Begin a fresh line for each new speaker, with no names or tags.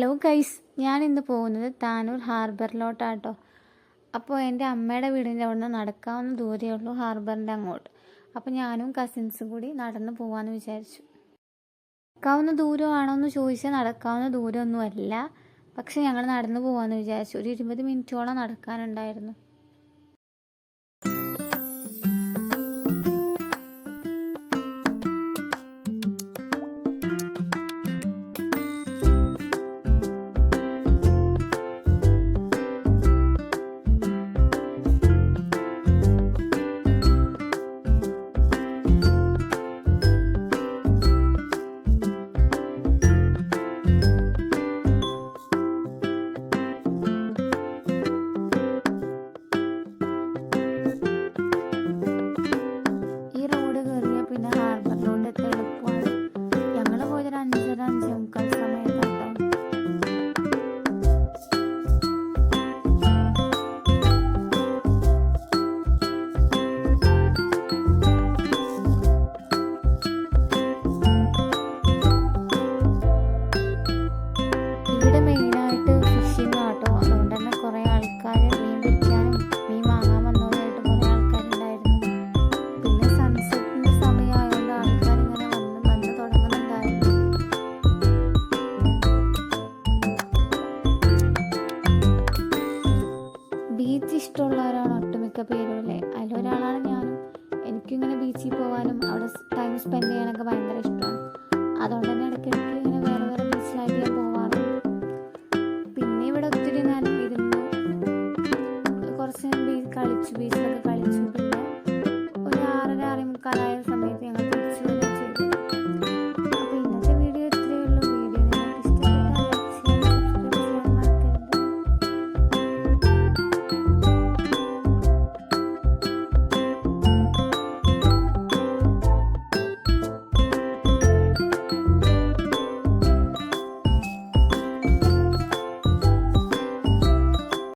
Hello guys ഞാൻ ഇന്ന് പോകുന്നത് താനൂർ ഹാർബറിലോട്ടാട്ടോ. അപ്പോൾ എന്റെ അമ്മയുടെ വീടിന്റെ അവിടെ നിന്ന് നടക്കാവുന്ന ദൂരേ ഉള്ളൂ ഹാർബറിന്റെ അങ്ങോട്ട്. അപ്പോൾ ഞാനും കസിൻസും കൂടി നടന്ന് പോകാമെന്ന് വിചാരിച്ചു. നടക്കാവുന്ന ദൂരമാണോ എന്ന് ചോദിച്ചാൽ നടക്കാവുന്ന ദൂരമൊന്നുമല്ല. പക്ഷെ ഞങ്ങൾ നടന്ന് പോകാമെന്ന് വിചാരിച്ചു. ഒരു ഇരുപത് മിനിറ്റോളം നടക്കാനുണ്ടായിരുന്നു. ചെയ്യുന്നവരാണ് ഒട്ടുമിക്ക പേരും അല്ലേ അതിലൊരാളാണ് ഞാനും. എനിക്കിങ്ങനെ ബീച്ചിൽ പോകാനും അവിടെ ടൈം സ്പെൻഡ് ചെയ്യാനൊക്കെ ഭയങ്കര ഇഷ്ടമാണ്. അതുകൊണ്ട് തന്നെ ഇടയ്ക്കിടയ്ക്ക്